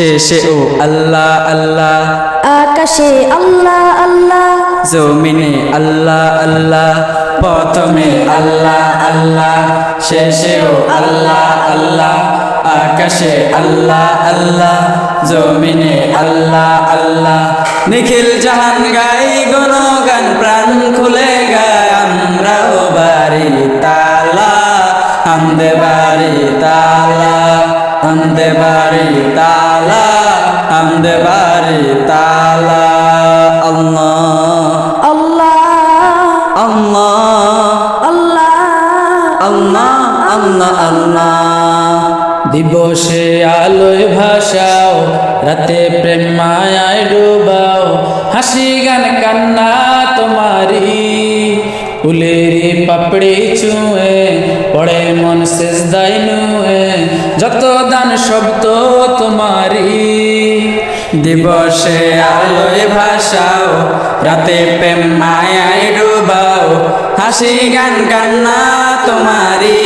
শেষে ও আল্লাহ আল্লাহ। আকাশে আল্লাহ আল্লাহ। জমিনে আল্লাহ আল্লাহ। প্রথমে আল্লাহ আল্লাহ। শেষে ও আল্লাহ আল্লাহ। আকাশে আল্লাহ আল্লাহ। জমিনে আল্লাহ আল্লাহ। নিখিল জাহান গাই গান প্রাণ খুলে গায় আমরাও বাড়ি তালা আমদে বাড়ি তালা। আমদে বাড়ি তালা আমদে বাড়ি তালা আল্লাহ। আল্লাহ আল্লাহ দিবসে আলোয় ভাসাও রাতে প্রেম মায়ায় ডুবাও হাসি গান কান্না তোমারি ফুলেরি পাপড়ি চুয়ে পড়ে মন শেষ দাই নুয়ে যত দান, শব্দ তোমারি দিবসে আলোয় ভাসাও, রাতে প্রেম মায়ায় ডুবাও, হাসি গান, কান্না তোমারি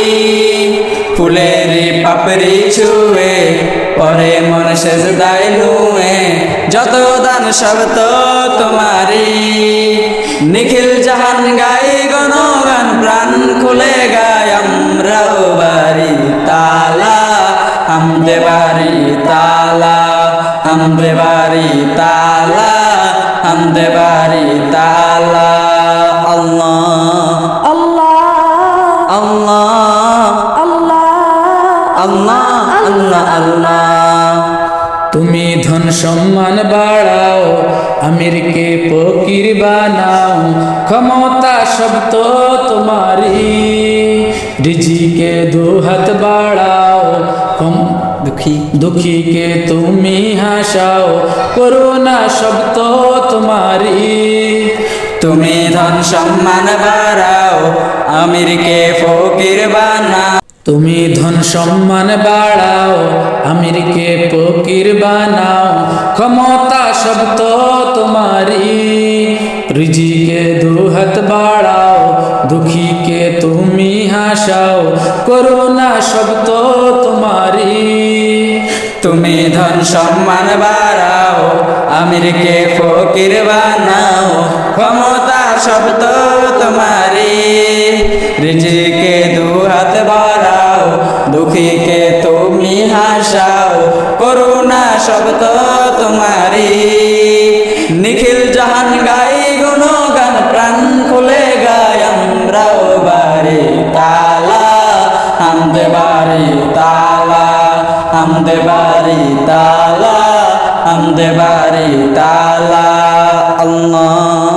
ফুলের পাপড়ি ছুয়ে, পরে মন শেষ দায় নুয়ে, যত দান, শব্দ তোমারি নিখিল জাহান গাই আমদে বাড়ি তালা আমদে বাড়ি তালা। আল্লাহ আল্লাহ আল্লাহ আল্লাহ আল্লাহ আল্লাহ আল্লাহ। তুমি ধন সম্মান বাড়াও আমিরকে ফকির বানাও। ক্ষমতা শব্দ তোমারি রিজিকে দু হাত বাড়াও দুঃখী। দুঃখীকে তুমি হাসাও, করুণা শব্দ তোমারি তুমি ধন সম্মান বাড়াও, আমিরকে ফকির বানাও। তুমি ধন সম্মান বাড়াও, আমিরকে ফকির বানাও। ক্ষমতা শব্দ তোমারি রিজিকে দু হাত বাড়াও, দুঃখীকে তুমি হাসাও, করুণা শব্দ তুমি ধন সম্মান বাড়াও, আমিরকে ফকির বানাও। ক্ষমতা শব্দ তোমারি রিজিকে দু হাত বাড়াও, দুঃখীকে তুমি হাসাও, করুণা শব্দ তোমারি নিখিল জাহান গাই গুণগান, প্রাণ খুলে গায় আমরাও বাড়ি, তালা আমদে বাড়ি তালা আমদে বাড়ি তালা আমদে বাড়ি তালা। আল্লাহ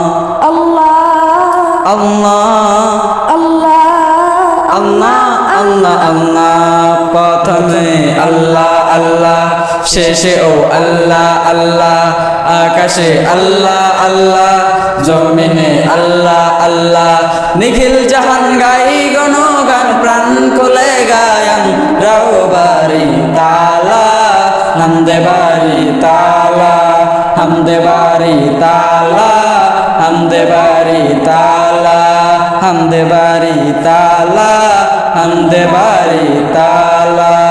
আল্লাহ আল্লাহ আল্লাহ আল্লাহ। আল্লাহ প্রথমে আল্লাহ আল্লাহ, শেষে ও আল্লাহ আল্লাহ। আকাশে আল্লাহ আল্লাহ। জমিনে আল্লাহ আল্লাহ। নিখিল জাহান গাই গায়ান রাও বাড়ি তালা হামদে বাড়ি তালা হামদে বাড়ি তালা হামদে বাড়ি তালা হামদে বাড়ি তালা হামদে বাড়ি তালা।